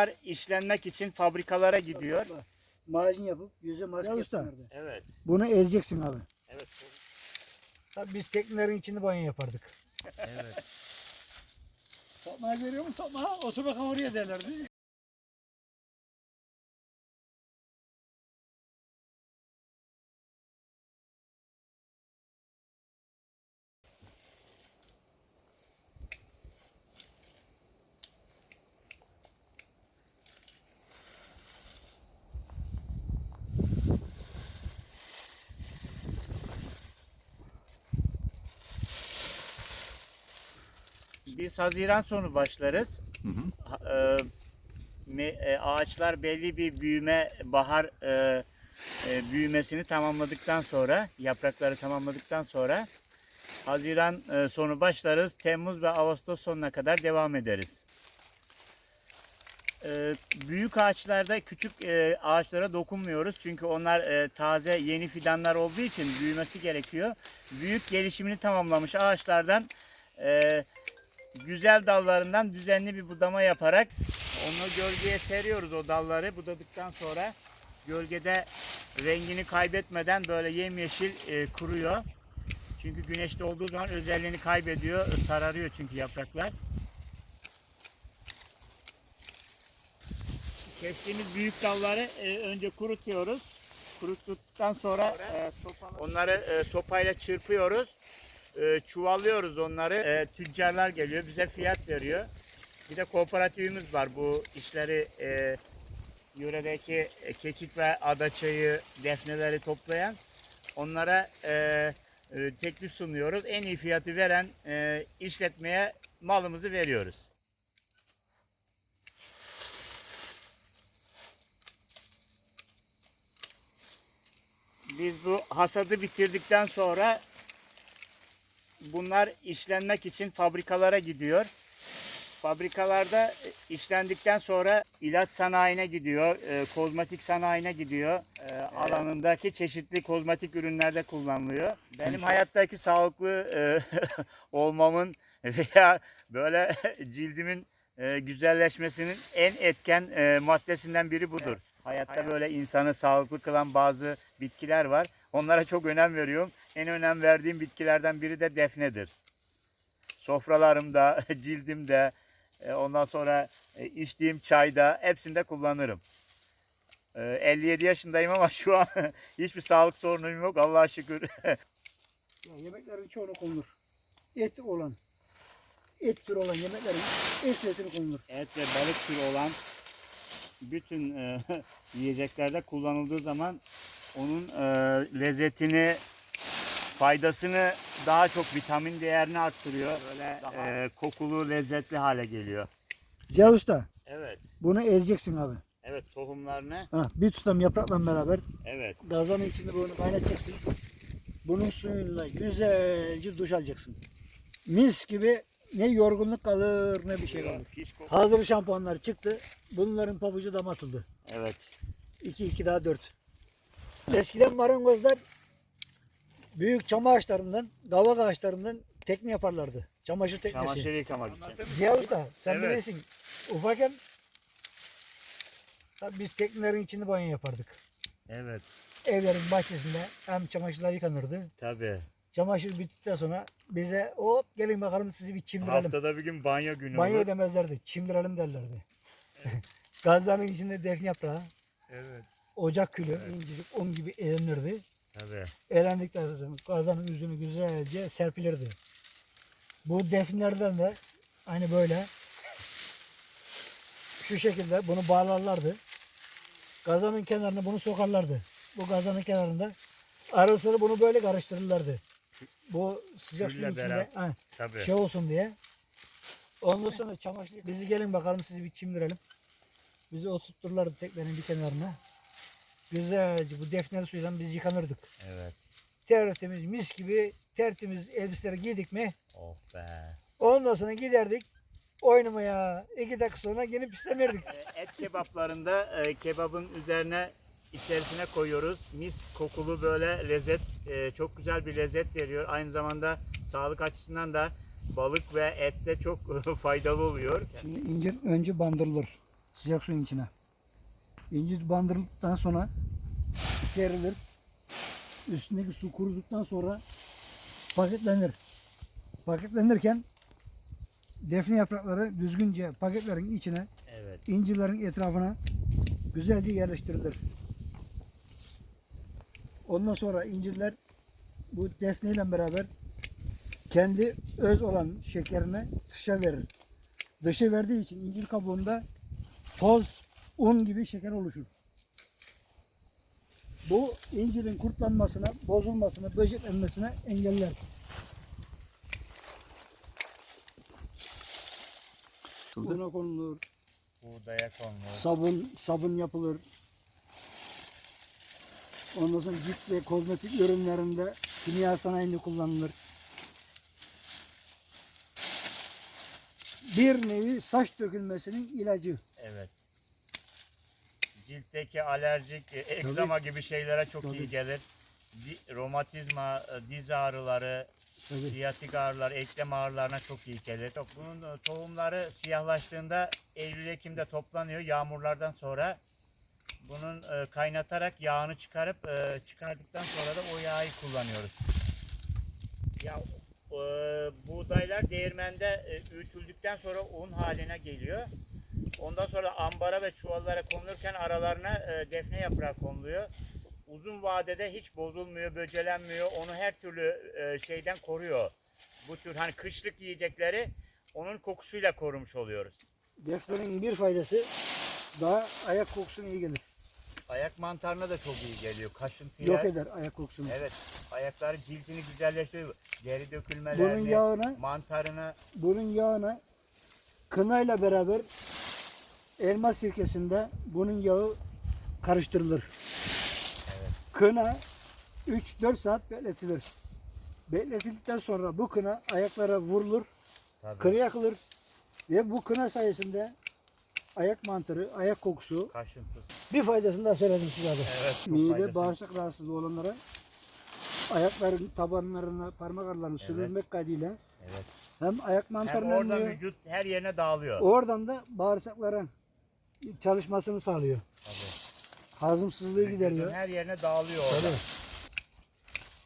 Bunlar işlenmek için fabrikalara gidiyor. Macun yapıp yüze maske Ya usta. yapıyorlardı. Evet. Bunu ezeceksin abi. Evet. Tabii biz teknelerin içinde banyo yapardık. Evet. Tokmağı görüyor musun? Tokmağı otur bakalım oraya derlerdi. Biz Haziran sonu başlarız. Ha- e, me- e, ağaçlar belli bir büyüme, bahar e, e, büyümesini tamamladıktan sonra, yaprakları tamamladıktan sonra Haziran e, sonu başlarız. Temmuz ve Ağustos sonuna kadar devam ederiz. E, büyük ağaçlarda küçük e, ağaçlara dokunmuyoruz. Çünkü onlar e, taze yeni fidanlar olduğu için büyümesi gerekiyor. Büyük gelişimini tamamlamış ağaçlardan e, güzel dallarından düzenli bir budama yaparak onu gölgeye seriyoruz o dalları. Budadıktan sonra gölgede rengini kaybetmeden böyle yemyeşil e, kuruyor. Çünkü güneşte olduğu zaman özelliğini kaybediyor, sararıyor çünkü yapraklar. Kestiğimiz büyük dalları e, önce kurutuyoruz. Kuruttuktan sonra e, onları e, sopayla çırpıyoruz e, çuvallıyoruz onları. E, tüccarlar geliyor bize fiyat veriyor. Bir de kooperatifimiz var bu işleri e, yöredeki kekik ve adaçayı, defneleri toplayan. Onlara e, e, teklif sunuyoruz. En iyi fiyatı veren e, işletmeye malımızı veriyoruz. Biz bu hasadı bitirdikten sonra bunlar işlenmek için fabrikalara gidiyor. Fabrikalarda işlendikten sonra ilaç sanayine gidiyor, e, kozmetik sanayine gidiyor. E, alanındaki çeşitli kozmetik ürünlerde kullanılıyor. Benim hayattaki sağlıklı e, olmamın veya böyle cildimin e, güzelleşmesinin en etken e, maddesinden biri budur. Hayatta böyle insanı sağlıklı kılan bazı bitkiler var. Onlara çok önem veriyorum. En önem verdiğim bitkilerden biri de defnedir. Sofralarımda, cildimde, e, ondan sonra e, içtiğim çayda hepsinde kullanırım. E, 57 yaşındayım ama şu an hiçbir sağlık sorunum yok Allah'a şükür. Ya yemeklerin çoğunu konulur. Et olan, et türü olan yemeklerin esnetini konulur. Et ve balık türü olan bütün e, yiyeceklerde kullanıldığı zaman onun e, lezzetini, faydasını daha çok vitamin değerini arttırıyor. Böyle e, kokulu, lezzetli hale geliyor. Ziya Usta Evet, bunu ezeceksin abi. evet tohumlarını, Ha, bir tutam yaprakla beraber evet, gazanın içinde bunu kaynatacaksın. Bunun suyuyla güzelce duş alacaksın. Mis gibi ne yorgunluk kalır ne bir şey kalır. Koku. Hazır şampuanlar çıktı. Bunların pabucu dama atıldı. Evet, 2 2 daha 4. Eskiden marangozlar büyük çam ağaçlarından, kavak ağaçlarından tekne yaparlardı. Çamaşır teknesi. çamaşır yıkamak için. Ziya Usta sen Evet. bilirsin. Ufakken tabii biz teknelerin içinde banyo yapardık. Evet, Evlerin bahçesinde hem çamaşırlar yıkanırdı. tabii. Çamaşır bittikten sonra bize hop gelin bakalım sizi bir çimdirelim. Haftada bir gün banyo günü Banyo olur. demezlerdi. Çimdirelim derlerdi. Gazların içinde defne yaprağı, Evet, ocak külü, Evet. incecik un gibi elenirdi. tabii. Elendikten sonra gazanın yüzünü güzelce serpilirdi. Bu defnelerden de hani böyle şu şekilde bunu bağlarlardı. Gazanın kenarına bunu sokarlardı. Bu gazanın kenarında ara sıra bunu böyle karıştırırlardı. Bu sıcak suyun içinde ha, Tabii. şey olsun diye. Ondan sonra çamaşır bizi gelin bakalım sizi bir çimdirelim. Bizi oturtturlardı teknenin bir kenarına. Güzelce bu defneli suyla biz yıkanırdık Evet. tertemiz mis gibi tertemiz elbiseleri giydik mi Oh be. ondan sonra giderdik oynamaya iki dakika sonra yine pislenirdik. E, Et kebaplarında e, kebabın üzerine içerisine koyuyoruz. Mis kokulu böyle lezzet, e, çok güzel bir lezzet veriyor. Aynı zamanda sağlık açısından da balık ve ette çok faydalı oluyor. Şimdi incir önce bandırılır. Sıcak suyun içine. İncir bandırıldıktan sonra serilir. Üstündeki su kuruduktan sonra paketlenir. Paketlenirken defne yaprakları düzgünce paketlerin içine Evet. incirlerin etrafına güzelce yerleştirilir. Ondan sonra incirler bu defne ile beraber kendi öz olan şekerini dışa verir. Dışa verdiği için incir kabuğunda toz, un gibi şeker oluşur. Bu incirin kurtlanmasına, bozulmasına, böceklenmesine engeller. Una konulur, Buğdaya konulur. sabun sabun yapılır. Ondan sonra cilt ve kozmetik ürünlerinde kimya sanayinde kullanılır. Bir nevi saç dökülmesinin ilacı. Evet. Ciltteki alerjik, e, egzama gibi şeylere çok iyi Tabii. gelir. Di- romatizma, e, diz ağrıları, Tabii. siyatik ağrılar, eklem ağrılarına çok iyi gelir. To- Bunun e, tohumları siyahlaştığında Eylül-Ekim'de toplanıyor yağmurlardan sonra. Bunun e, kaynatarak yağını çıkarıp e, çıkardıktan sonra da o yağı kullanıyoruz. Ya e, buğdaylar değirmende e, öğütüldükten sonra un haline geliyor. Ondan sonra ambara ve çuvallara konulurken aralarına e, defne yaprağı konuluyor. Uzun vadede hiç bozulmuyor, böcelenmiyor. Onu her türlü e, şeyden koruyor. Bu tür hani kışlık yiyecekleri onun kokusuyla korumuş oluyoruz. Defnenin bir faydası daha ayak kokusuna iyi gelir. Ayak mantarına da çok iyi geliyor. Kaşıntıya. Yok eder ayak kokusunu. Evet. Ayakları cildini güzelleştiriyor. Deri Bunun dökülmelerini, yağına mantarını bunun yağına kınayla beraber elma sirkesinde bunun yağı karıştırılır. Kına 3-4 saat bekletilir. Bekletildikten sonra bu kına ayaklara vurulur, tabii. kına yakılır ve bu kına sayesinde ayak mantarı, ayak kokusu kaşıntısı. bir faydasını da söyledim size abi. Evet. Mide, faydası. bağırsak rahatsızlığı olanlara ayakların tabanlarına, parmak aralarına Evet. sürülmek kaydıyla Evet. hem ayak Hem mantarını orada önlüyor, vücut her yerine dağılıyor. oradan da bağırsakların çalışmasını sağlıyor. Tabii. Hazımsızlığı gideriyor. her yerine dağılıyor orada. Tabii.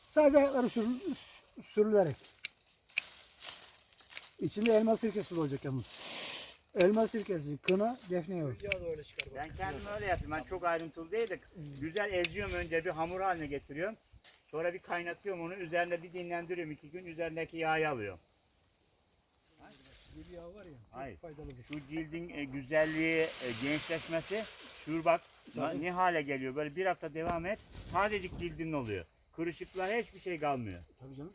Sadece ayakları sürül- sürülerek. İçinde elma sirkesi olacak yalnız. Elma sirkesi, kına, defne yağı. Ben kendim öyle yapıyorum. Ben çok ayrıntılı değil de güzel eziyorum önce bir hamur haline getiriyorum. Sonra bir kaynatıyorum onu. Üzerine bir dinlendiriyorum. iki gün üzerindeki yağı alıyorum. Bir yağ var ya, Hayır. faydalıdır. Şu cildin e, güzelliği, e, gençleşmesi. Şur bak na- Tabii. ne hale geliyor. Böyle bir hafta devam et. Sadecik cildin oluyor. Kırışıklığa hiçbir şey kalmıyor. Tabii canım.